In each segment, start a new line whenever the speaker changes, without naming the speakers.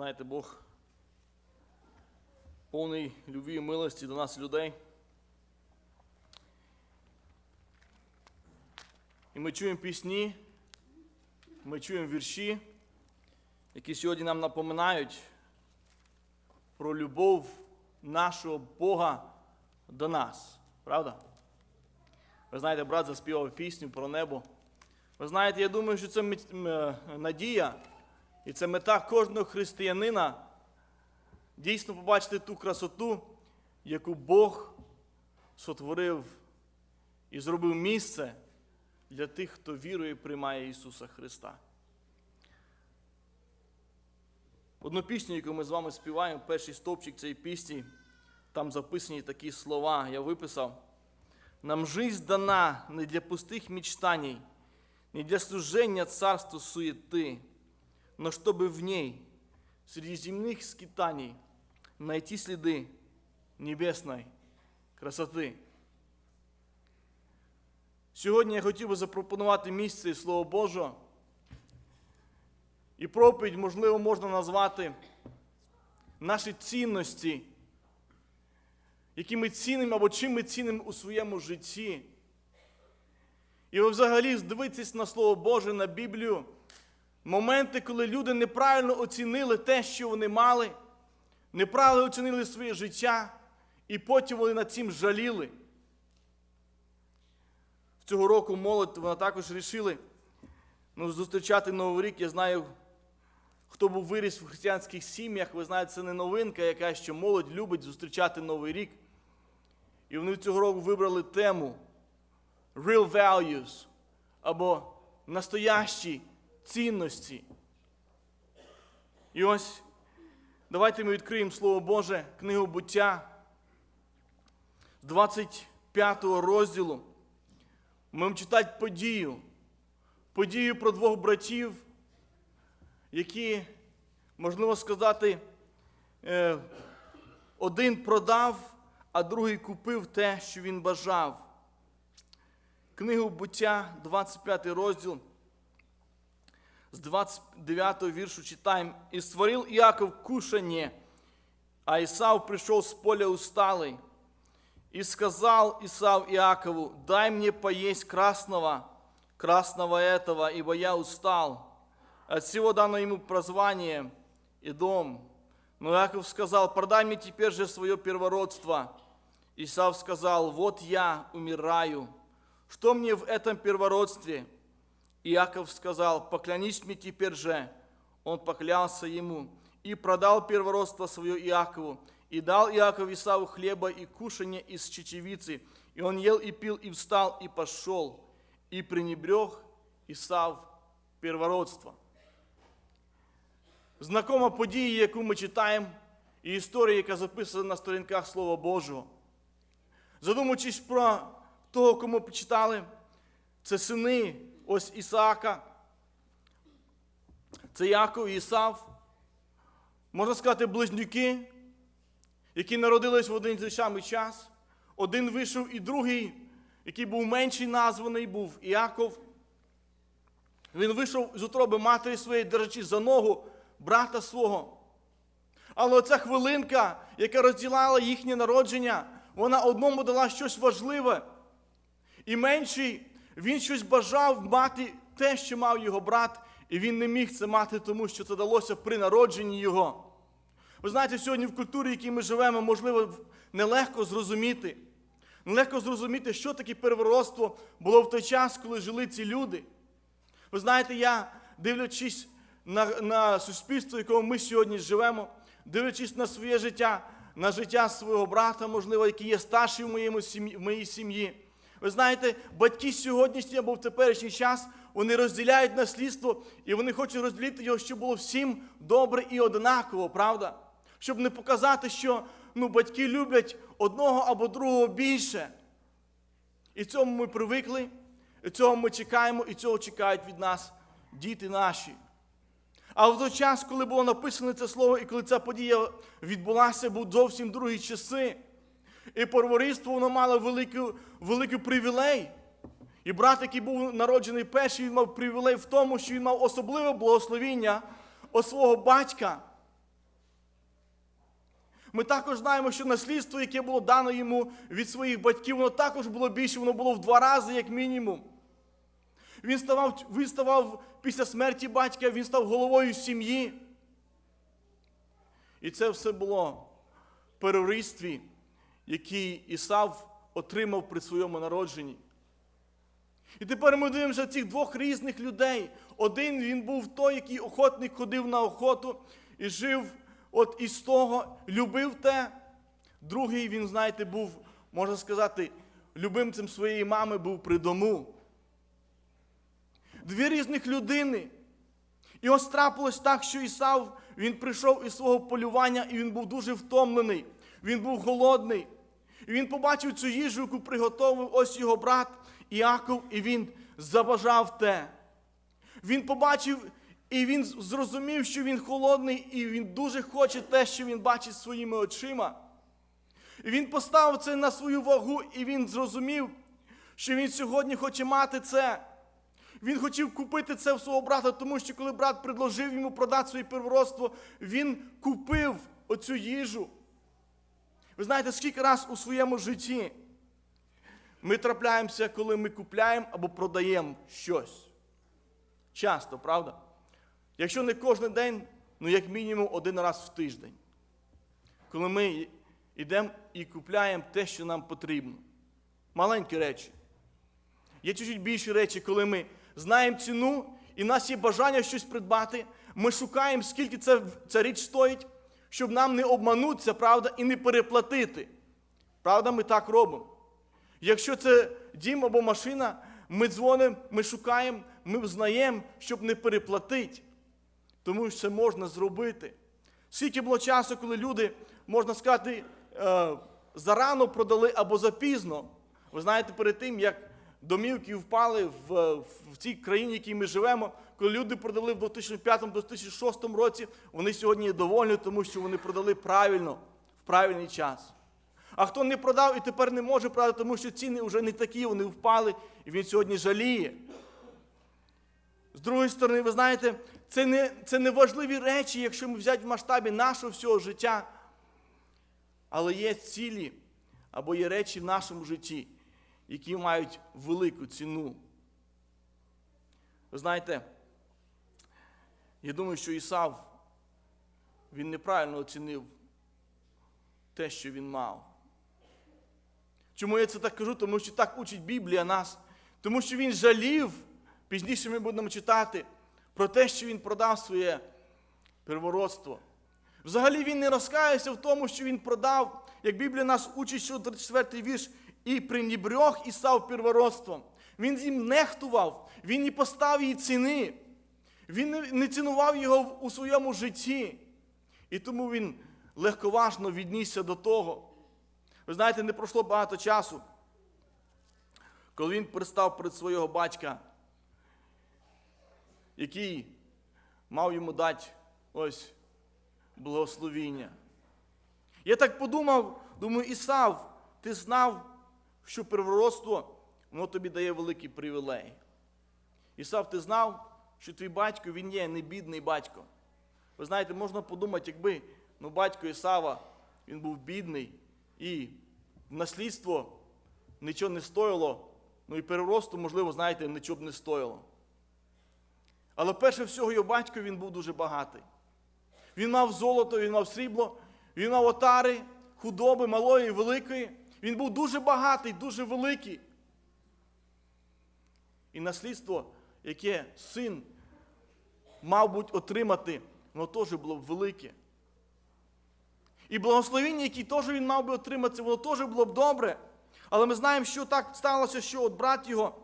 знаєте, Бог повний любві і милості до нас, людей. І ми чуємо пісні, ми чуємо вірші, які сьогодні нам напоминають про любов нашого Бога до нас. Правда? Ви знаєте, брат заспівав пісню про небо. Ви знаєте, я думаю, що це е, надія і це мета кожного християнина дійсно побачити ту красоту, яку Бог сотворив і зробив місце для тих, хто вірує і приймає Ісуса Христа. Одну пісню, яку ми з вами співаємо, перший стовпчик цієї пісні, там записані такі слова, я виписав. Нам жизнь дана не для пустых мечтаний, не для служения царству суеты, но чтобы в ней, среди земных скитаний, найти следы небесной красоти. Сьогодні я хотів би запропонувати місце із Слова Божого. І проповідь, можливо, можна назвати наші цінності, які ми цінимо або чим ми цінимо у своєму житті. І ви взагалі здивитесь на Слово Боже, на Біблію, моменти, коли люди неправильно оцінили те, що вони мали, неправильно оцінили своє життя, і потім вони над цим жаліли. Цього року молодь вона також вирішили ну, зустрічати Новий рік. Я знаю, хто був виріс в християнських сім'ях, ви знаєте, це не новинка, яка що молодь любить зустрічати Новий рік. І вони цього року вибрали тему Real Values або настоящі цінності. І ось давайте ми відкриємо Слово Боже, книгу буття з 25 розділу. Ми читати подію, подію про двох братів, які, можливо сказати, е, один продав, а другий купив те, що він бажав. Книгу буття, 25 розділ, з 29 віршу читаємо. «І створив Іаков кушанье, а Исав пришел с поля усталый. И сказал Исав Иакову, дай мне поесть красного, красного этого, ибо я устал. От всего дано ему прозвание и дом. Но Иаков сказал, продай мне теперь же свое первородство. Исав сказал, вот я умираю. Что мне в этом первородстве? Иаков сказал, поклянись мне теперь же. Он поклялся ему и продал первородство свое Иакову. И дал Иаков Исаву хлеба и кушанье из чечевицы. И он ел и пил, и встал, и пошел. И пренебрег Исав первородство. Знакома подія, яку ми читаємо, і історія, яка записана на сторінках Слова Божого. Задумуючись про того, кому почитали, це сини ось Ісаака, це Яков і Ісав, можна сказати, близнюки, які народились в один той самий час. Один вийшов і другий, який був менший названий, був Іаков. Він вийшов з утроби матері своєї, держачи за ногу брата свого. Але оця хвилинка, яка розділала їхнє народження, вона одному дала щось важливе. І менший, він щось бажав мати те, що мав його брат, і він не міг це мати, тому що це далося при народженні його. Ви знаєте, сьогодні в культурі, в якій ми живемо, можливо, нелегко зрозуміти. Нелегко зрозуміти, що таке первородство було в той час, коли жили ці люди. Ви знаєте, я, дивлячись на, на суспільство, в якому ми сьогодні живемо, дивлячись на своє життя, на життя свого брата, можливо, який є старший в, моєму сім'ї, в моїй сім'ї. Ви знаєте, батьки сьогоднішні або в теперішній час вони розділяють наслідство і вони хочуть розділити його, щоб було всім добре і однаково, правда? Щоб не показати, що ну, батьки люблять одного або другого більше. І цьому ми привикли, і цього ми чекаємо, і цього чекають від нас діти наші. А в той час, коли було написане це слово, і коли ця подія відбулася, був зовсім другі часи. І перворідство воно мало великий, великий привілей. І брат, який був народжений перший, він мав привілей в тому, що він мав особливе благословіння від свого батька. Ми також знаємо, що наслідство, яке було дано йому від своїх батьків, воно також було більше, воно було в два рази, як мінімум. Він ставав, він ставав після смерті батька, він став головою сім'ї. І це все було в перервстві, який Ісав отримав при своєму народженні. І тепер ми дивимося цих двох різних людей. Один він був той, який охотник ходив на охоту і жив от із того, любив те. Другий, він, знаєте, був, можна сказати, любимцем своєї мами був при дому. Дві різних людини. І ось трапилось так, що Ісав, він прийшов із свого полювання, і він був дуже втомлений. Він був голодний. І він побачив цю їжу, яку приготовив ось його брат Іаков, і він забажав те. Він побачив і він зрозумів, що він холодний, і він дуже хоче те, що він бачить своїми очима. І він поставив це на свою вагу, і він зрозумів, що він сьогодні хоче мати це. Він хотів купити це в свого брата, тому що коли брат предложив йому продати своє первородство, він купив оцю їжу. Ви знаєте, скільки раз у своєму житті ми трапляємося, коли ми купляємо або продаємо щось. Часто, правда? Якщо не кожен день, ну як мінімум один раз в тиждень. Коли ми йдемо і купляємо те, що нам потрібно. Маленькі речі. Є чуть-чуть більші речі, коли ми знаємо ціну, і в нас є бажання щось придбати. Ми шукаємо, скільки ця, ця річ стоїть, щоб нам не обманутися, правда, і не переплатити. Правда, ми так робимо. Якщо це дім або машина, ми дзвонимо, ми шукаємо, ми взнаємо, щоб не переплатити. Тому що це можна зробити. Скільки було часу, коли люди, можна сказати, е, зарано продали або запізно. Ви знаєте, перед тим, як домівки впали в, в цій країні, в якій ми живемо, коли люди продали в 2005-2006 році, вони сьогодні є довольні, тому що вони продали правильно, в правильний час. А хто не продав і тепер не може продати, тому що ціни вже не такі, вони впали, і він сьогодні жаліє. З другої сторони, ви знаєте, це не, це не важливі речі, якщо ми взяти в масштабі нашого всього життя. Але є цілі або є речі в нашому житті, які мають велику ціну. Ви знаєте, я думаю, що Ісав, він неправильно оцінив те, що він мав. Чому я це так кажу? Тому що так учить Біблія нас. Тому що він жалів, пізніше ми будемо читати, про те, що він продав своє первородство. Взагалі він не розкаявся в тому, що він продав, як Біблія нас учить, що 34 вірш, і пренебрег і став первородством. Він їм нехтував, він не поставив її ціни, він не- цінував його у своєму житті. І тому він легковажно віднісся до того. Ви знаєте, не пройшло багато часу, коли він пристав перед свого батька, який мав йому дати ось благословіння. Я так подумав, думаю, Ісав, ти знав, що первородство, воно тобі дає великий привілей. Ісав, ти знав, що твій батько, він є не бідний батько. Ви знаєте, можна подумати, якби ну, батько Ісава, він був бідний і наслідство нічого не стоїло, ну і переросту, можливо, знаєте, нічого б не стоїло. Але перше всього його батько він був дуже багатий. Він мав золото, він мав срібло, він мав отари, худоби малої великої. Він був дуже багатий, дуже великий. І наслідство, яке син мав бути отримати, воно теж було б велике. І благословіння, яке теж він мав би отримати, воно теж було б добре. Але ми знаємо, що так сталося, що от брат його,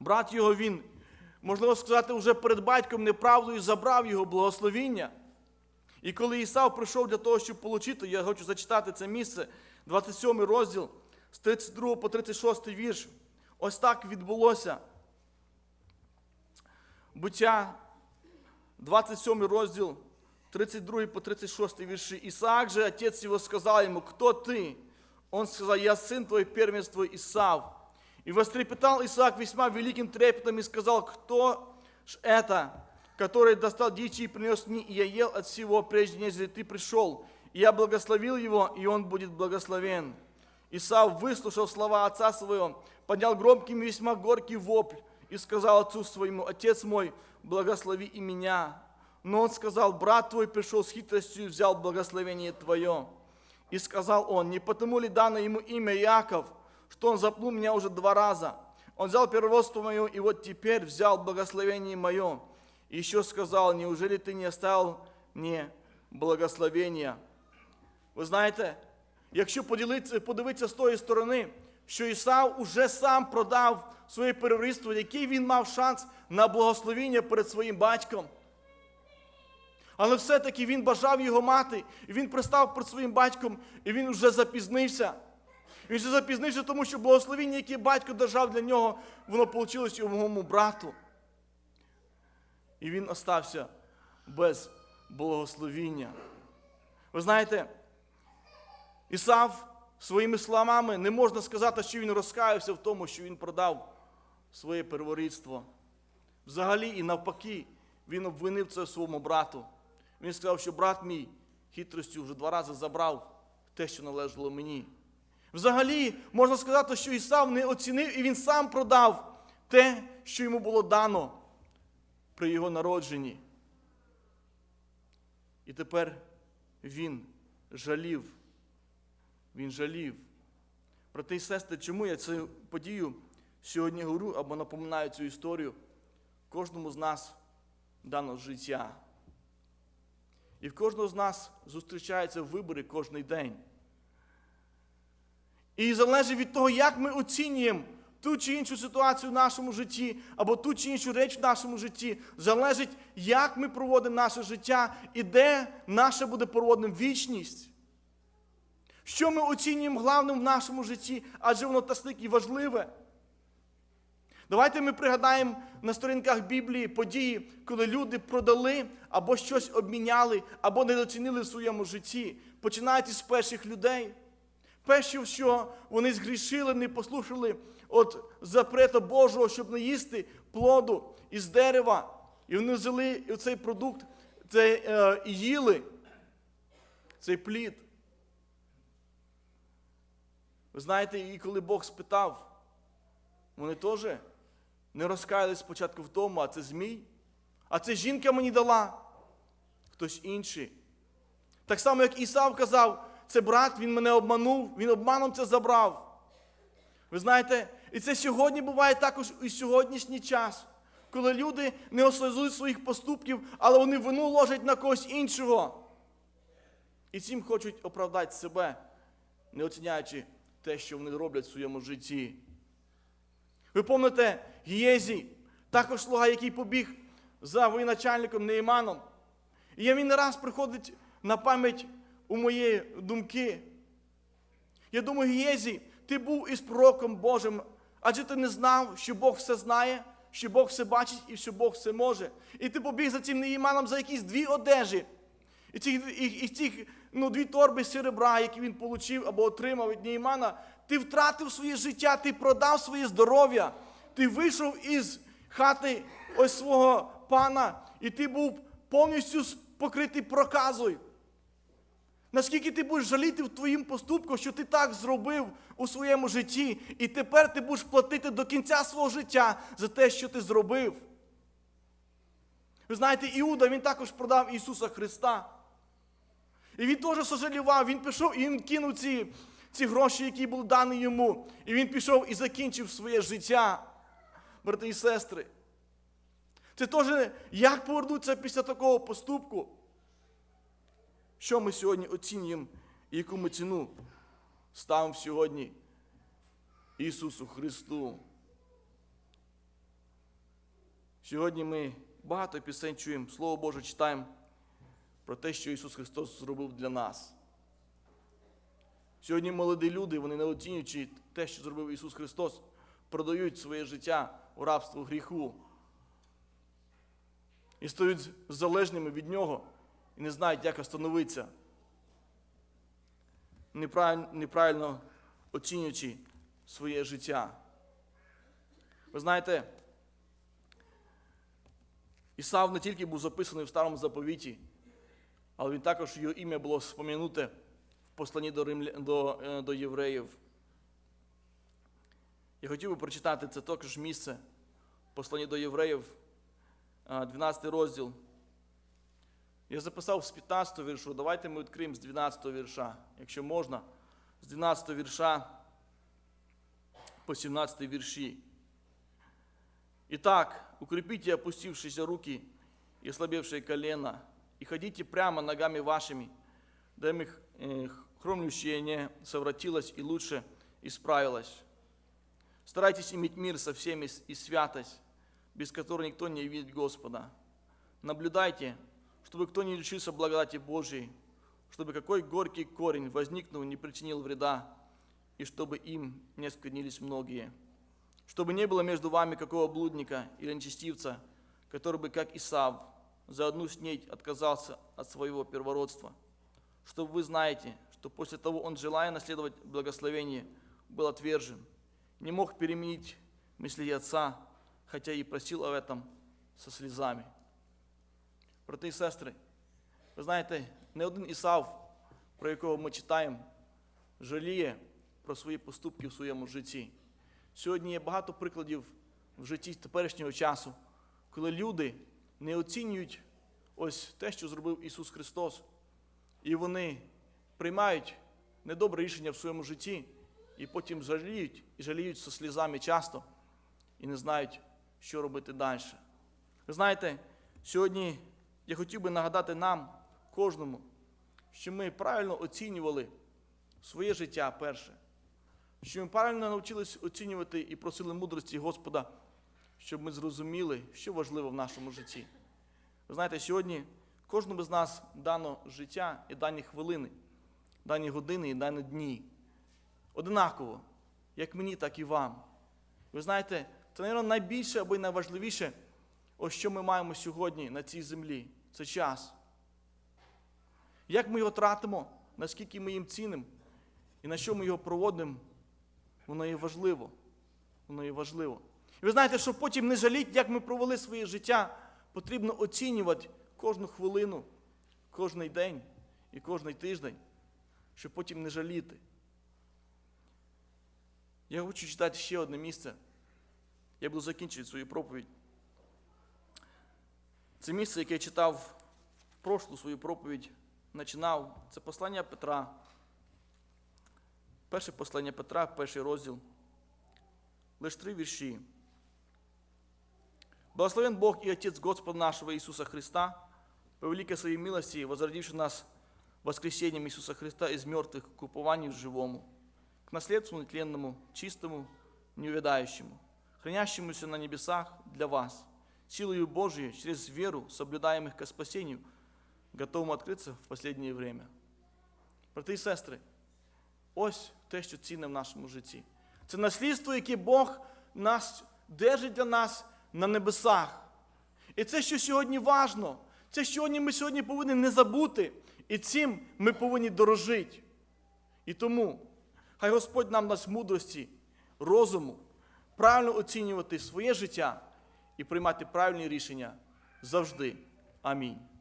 брат його він, можливо сказати, вже перед батьком неправдою забрав його благословіння. І коли Ісав прийшов для того, щоб отримати, я хочу зачитати це місце, 27 розділ з 32 по 36 вірш. Ось так відбулося. Буття, 27 розділ, 32 по 36 вірші. Исаак же, отец его, сказал ему, кто ты? Он сказал, я сын твой, первенец твой Исав. И вострепетал Исаак весьма великим трепетом и сказал, кто ж это, который достал дичи и принес мне, и я ел от всего, прежде нежели ты пришел. и я благословил его, и он будет благословен. Исав, выслушав слова отца своего, поднял громкий и весьма горький вопль и сказал отцу своему, «Отец мой, благослови и меня». Но он сказал, «Брат твой пришел с хитростью и взял благословение твое». И сказал он, «Не потому ли дано ему имя Яков, что он запнул меня уже два раза? Он взял первенство мое, и вот теперь взял благословение мое». И еще сказал, «Неужели ты не оставил мне благословення?» Ви знаєте, якщо поділитися, подивитися з тої сторони, Що Ісав уже сам продав своє переворіство, який він мав шанс на благословіння перед своїм батьком. Але все-таки він бажав його мати, і він пристав перед своїм батьком, і він вже запізнився. Він вже запізнився, тому що благословіння, яке батько держав для нього, воно вийшло йому брату. І він остався без благословіння. Ви знаєте, Ісав своїми словами не можна сказати, що він розкаявся в тому, що він продав своє перворідство. Взагалі і навпаки, він обвинив це своєму брату. Він сказав, що брат мій хитростю вже два рази забрав те, що належало мені. Взагалі, можна сказати, що Ісав не оцінив і він сам продав те, що йому було дано при його народженні. І тепер він жалів. Він жалів. Брати і сестри, чому я цю подію сьогодні говорю або напоминаю цю історію? Кожному з нас дано життя. І в кожного з нас зустрічаються вибори кожний день. І залежить від того, як ми оцінюємо ту чи іншу ситуацію в нашому житті, або ту чи іншу реч в нашому житті, залежить, як ми проводимо наше життя і де наша буде проводним вічність. Що ми оцінюємо главним в нашому житті, адже воно настільки важливе. Давайте ми пригадаємо на сторінках Біблії події, коли люди продали або щось обміняли, або недоцінили в своєму житті. Починаючи з перших людей. Перше, що вони згрішили, не послухали от запрета Божого, щоб не їсти плоду із дерева. І вони взяли цей продукт, цей, е, і їли цей плід. Ви знаєте, і коли Бог спитав, вони теж не розкаялись спочатку в тому, а це змій, а це жінка мені дала, хтось інший. Так само, як Ісав казав, це брат, він мене обманув, він обманом це забрав. Ви знаєте, і це сьогодні буває також і сьогоднішній час, коли люди не осозують своїх поступків, але вони вину ложать на когось іншого. І цим хочуть оправдати себе, не оціняючи те, що вони роблять в своєму житті. Ви пам'ятаєте Гієзій, також слуга, який побіг за воєначальником Неїманом. І він не раз приходить на пам'ять у мої думки. Я думаю, Гієзій, ти був із пророком Божим, адже ти не знав, що Бог все знає, що Бог все бачить і що Бог все може. І ти побіг за цим Неїманом за якісь дві одежі. І ці, і, і ці ну, дві торби серебра, які він отримав або отримав від Неймана, ти втратив своє життя, ти продав своє здоров'я, ти вийшов із хати ось свого пана, і ти був повністю покритий проказою. Наскільки ти будеш жаліти в твоїм поступку, що ти так зробив у своєму житті, і тепер ти будеш платити до кінця свого життя за те, що ти зробив. Ви знаєте, Іуда він також продав Ісуса Христа. І він теж сожалівав, він пішов і він кинув ці, ці гроші, які були дані йому. І він пішов і закінчив своє життя, брати і сестри. Це теж як повернутися після такого поступку? Що ми сьогодні оцінюємо і яку ми ціну ставимо сьогодні Ісусу Христу? Сьогодні ми багато пісень чуємо, Слово Боже читаємо про те, що Ісус Христос зробив для нас. Сьогодні молоді люди, вони не оцінюючи те, що зробив Ісус Христос, продають своє життя у рабство гріху і стають залежними від Нього і не знають, як остановитися, неправильно, оцінюючи своє життя. Ви знаєте, Ісав не тільки був записаний в старому заповіті, але він також його ім'я було спом'януте в посланні до, римля... до, е, до євреїв. Я хотів би прочитати це також місце в посланні до євреїв, е, 12 розділ. Я записав з 15 віршу, давайте ми відкриємо з 12 вірша, якщо можна, з 12 вірша по 17 вірші. Итак, укрепите опустившиеся руки и ослабевшие колено, и ходите прямо ногами вашими, дабы э, хромлющее не совратилось и лучше исправилось. Старайтесь иметь мир со всеми и святость, без которой никто не видит Господа. Наблюдайте, чтобы кто не лишился благодати Божией, чтобы какой горький корень, возникнув, не причинил вреда, и чтобы им не осквернились многие. Чтобы не было между вами какого блудника или нечестивца, который бы, как Исав, за одну снеть отказался от своего первородства. Чтобы вы знаете, что после того он, желая наследовать благословение, был отвержен, не мог переменить мысли отца, хотя и просил об этом со слезами. Брати і сестри, ви знаєте, не один Ісав, про якого ми читаємо, жаліє про свої поступки в своєму житті. Сьогодні є багато прикладів в житті теперішнього часу, коли люди не оцінюють ось те, що зробив Ісус Христос, і вони приймають недобре рішення в своєму житті, і потім жаліють, і жаліють зі слізами часто, і не знають, що робити далі. Ви знаєте, сьогодні я хотів би нагадати нам, кожному, що ми правильно оцінювали своє життя перше, що ми правильно навчились оцінювати і просили мудрості Господа, щоб ми зрозуміли, що важливо в нашому житті. Ви знаєте, сьогодні кожному з нас дано життя і дані хвилини, дані години і дані дні. Одинаково, як мені, так і вам. Ви знаєте, це, мабуть, найбільше або й найважливіше, ось що ми маємо сьогодні на цій землі. Це час. Як ми його тратимо, наскільки ми їм цінимо, і на що ми його проводимо, воно є важливо. Воно є важливо. І ви знаєте, щоб потім не жаліти, як ми провели своє життя, потрібно оцінювати кожну хвилину, кожний день і кожний тиждень, щоб потім не жаліти. Я хочу читати ще одне місце. Я буду закінчувати свою проповідь. Це місце, яке я читав прошлу свою проповідь, починав. Це послання Петра. Перше послання Петра, перший розділ. Лиш три вірші. Благословен Бог и Отец Господа нашего Иисуса Христа, по великой своей милости, возродивший нас воскресением Иисуса Христа из мертвых к упованию живому, к наследству нетленному, чистому, неувядающему, хранящемуся на небесах для вас, силою Божией через веру, соблюдаемых ко спасению, готовому открыться в последнее время. Брати і сестри, ось те, що цінне в нашому житті. Це наслідство, яке Бог нас держить для нас на небесах. І це, що сьогодні важно, це сьогодні ми сьогодні повинні не забути, і цим ми повинні дорожити. І тому хай Господь нам дасть мудрості, розуму, правильно оцінювати своє життя і приймати правильні рішення завжди. Амінь.